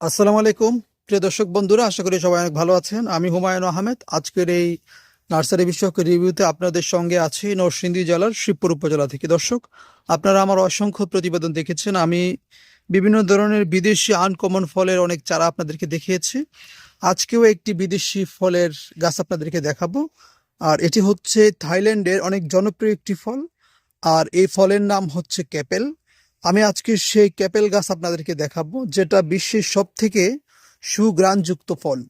আসসালামু আলাইকুম। প্রিয় দর্শক বন্ধুরা, আশা করি সবাই অনেক ভালো আছেন। আমি হুমায়ুন আহমেদ। আজকের এই নার্সারি বিষয়ক রিভিউতে আপনাদের সঙ্গে আছি নরসিংদী জেলার শিবপুর উপজেলা থেকে। দর্শক, আপনারা আমার অসংখ্য প্রতিবেদন দেখেছেন। আমি বিভিন্ন ধরনের বিদেশি আনকমন ফলের অনেক চারা আপনাদেরকে দেখিয়েছি। আজকেও একটি বিদেশি ফলের গাছ আপনাদেরকে দেখাবো। আর এটি হচ্ছে থাইল্যান্ডের অনেক জনপ্রিয় একটি ফল। আর এই ফলের নাম হচ্ছে ক্যাপেল। আমি আজকে সেই ক্যাপেল গাছ আপনাদেরকে দেখাবো, যেটা বিশ্বের সব থেকে সুগ্রাণযুক্ত ফল।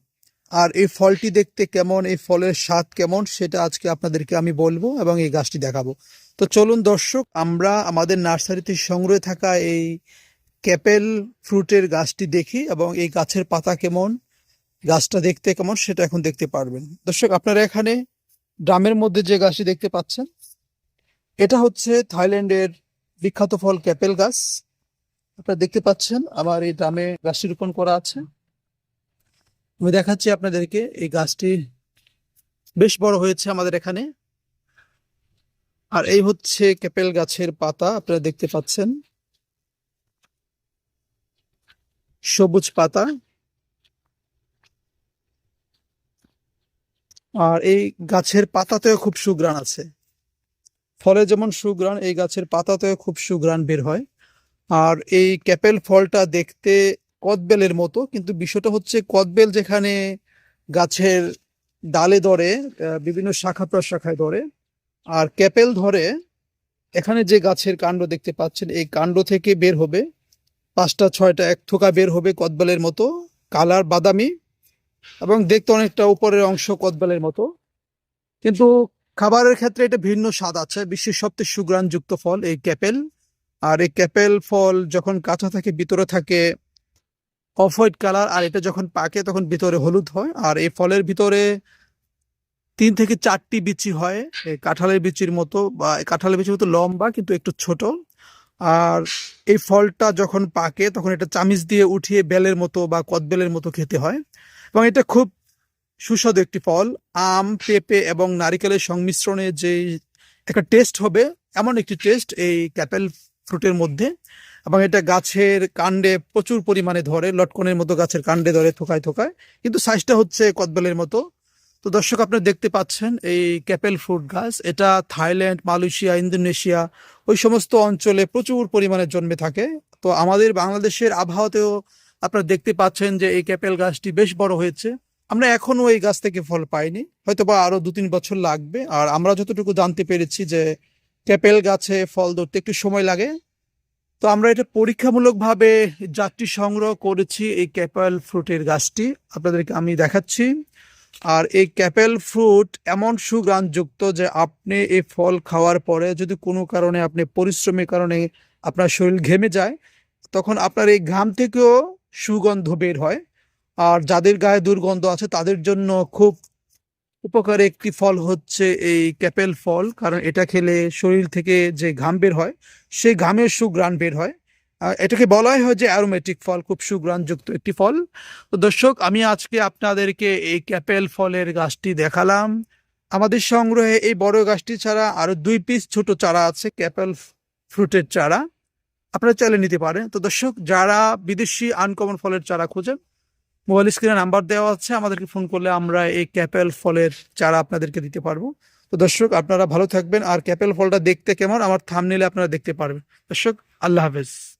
আর এই ফলটি দেখতে কেমন, এই ফলের স্বাদ কেমন, সেটা আজকে আপনাদেরকে আমি বলব এবং এই গাছটি দেখাবো। তো চলুন দর্শক, আমরা আমাদের নার্সারিতে সংগ্রহে থাকা এই ক্যাপেল ফ্রুটের গাছটি দেখি এবং এই গাছের পাতা কেমন, গাছটা দেখতে কেমন, সেটা এখন দেখতে পারবেন। দর্শক, আপনারা এখানে ড্রামের মধ্যে যে গাছটি দেখতে পাচ্ছেন, এটা হচ্ছে থাইল্যান্ডের বিখ্যাত ফল ক্যাপেল গাছ। আপনারা দেখতে পাচ্ছেন, আমার এই ড্রামে গাছটি রোপণ করা আছে। আমি দেখাচ্ছি আপনাদেরকে, এই গাছটি বেশ বড় হয়েছে আমাদের এখানে। আর এই হচ্ছে ক্যাপেল গাছের পাতা, আপনারা দেখতে পাচ্ছেন। সবুজ পাতা। আর এই গাছের পাতাতেও খুব সুগ্রাণ আছে। ফলে যেমন সুঘ্রাণ, এই গাছের পাতাতেও খুব সুঘ্রাণ বের হয়। আর এই ক্যাপেল ফলটা দেখতে কদবেলের মতো, কিন্তু বিষয়টা হচ্ছে কদবেল যেখানে গাছের ডালে ধরে বিভিন্ন শাখা প্রশাখায় ধরে, আর ক্যাপেল ধরে এখানে যে গাছের কাণ্ড দেখতে পাচ্ছেন, এই কাণ্ড থেকে বের হবে, পাঁচটা, ছয়টা, এক থোকা বের হবে কদবেলের মতো, কালার বাদামি, এবং দেখতে অনেকটা উপরের অংশ কদবেলের মতো। কিন্তু খাবারের ক্ষেত্রে এটা ভিন্ন স্বাদ আছে। বিশ্বের সবচেয়ে সুগ্রাণযুক্ত ফল এই ক্যাপেল। আর এই ক্যাপেল ফল যখন কাঁচা থাকে, ভিতরে থাকে অফ হোয়াইট কালার, আর এটা যখন পাকে তখন ভিতরে হলুদ হয়। আর এই ফলের ভিতরে তিন থেকে চারটি বিচি হয়। এই কাঁঠালের বিচির মতো বা কাঁঠালের বিচির মতো লম্বা কিন্তু একটু ছোট। আর এই ফলটা যখন পাকে তখন এটা চামিচ দিয়ে উঠিয়ে বেলের মতো বা কদবেলের মতো খেতে হয়। এবং এটা খুব সুস্বাদু একটি ফল, আম, পেঁপে এবং নারিকেলের সংমিশ্রণে যে একটা টেস্ট হবে, এমন একটি টেস্ট এই ক্যাপেল ফ্রুটের মধ্যে এবং এটা গাছের কাণ্ডে প্রচুর পরিমাণে ধরে, লটকনের মতো গাছের কাণ্ডে ধরে, থোকায় থোকায়। কিন্তু সাইজটা হচ্ছে কদবেলের মতো। তো দর্শক আপনারা দেখতে পাচ্ছেন এই ক্যাপেল ফ্রুট গাছ, এটা থাইল্যান্ড, মালয়েশিয়া, ইন্দোনেশিয়া, ওই সমস্ত অঞ্চলে প্রচুর পরিমাণে জন্মে থাকে। তো আমাদের বাংলাদেশের আবহাওয়াতেও আপনারা দেখতে পাচ্ছেন যে এই ক্যাপেল গাছটি বেশ বড় হয়েছে। আমরা এখনও এই গাছ থেকে ফল পাইনি। হয়তো বা আরও দু তিন বছর লাগবে। আর আমরা যতটুকু জানতে পেরেছি যে ক্যাপেল গাছে ফল ধরতে একটু সময় লাগে। তো আমরা এটা পরীক্ষামূলকভাবে যাত্রী সংগ্রহ করেছি এই ক্যাপেল ফ্রুটের গাছটি। আপনাদেরকে আমি দেখাচ্ছি। আর এই ক্যাপেল ফ্রুট এমন সুগ্রাণযুক্ত যে আপনি এই ফল খাওয়ার পরে যদি কোনো কারণে আপনি পরিশ্রমের কারণে আপনার শরীর ঘেমে যায়, তখন আপনার এই ঘাম থেকেও সুগন্ধ বের হয়। আর যাদের গায়ে দুর্গন্ধ আছে, তাদের জন্য খুব উপকারী একটি ফল হচ্ছে এই ক্যাপেল ফল, কারণ এটা খেলে শরীর থেকে যে ঘাম বের হয়, সেই ঘামের সুগ্রাণ বের হয়। এটাকে বলাই হয় যে অ্যারোমেটিক ফল, খুব সুঘ্রাণযুক্ত একটি ফল। তো দর্শক, আমি আজকে আপনাদেরকে এই ক্যাপেল ফলের গাছটি দেখালাম। আমাদের সংগ্রহে এই বড় গাছটি ছাড়া আরও দুই পিস ছোট চারা আছে, ক্যাপেল ফ্রুটের চারা। আপনারা চাইলে নিতে পারেন। তো দর্শক, যারা বিদেশি আনকমন ফলের চারা খোঁজেন মোবাইল স্ক্রিনে নাম্বার দেওয়া আছে, আমাদেরকে ফোন করলে আমরা এই ক্যাপেল ফলের চারা আপনাদেরকে দিতে পারব। তো দর্শক, আপনারা ভালো থাকবেন। আর ক্যাপেল ফলটা দেখতে কেমন, আমার থামনেলে আপনারা দেখতে পারবেন। দর্শক, আল্লাহ হাফেজ।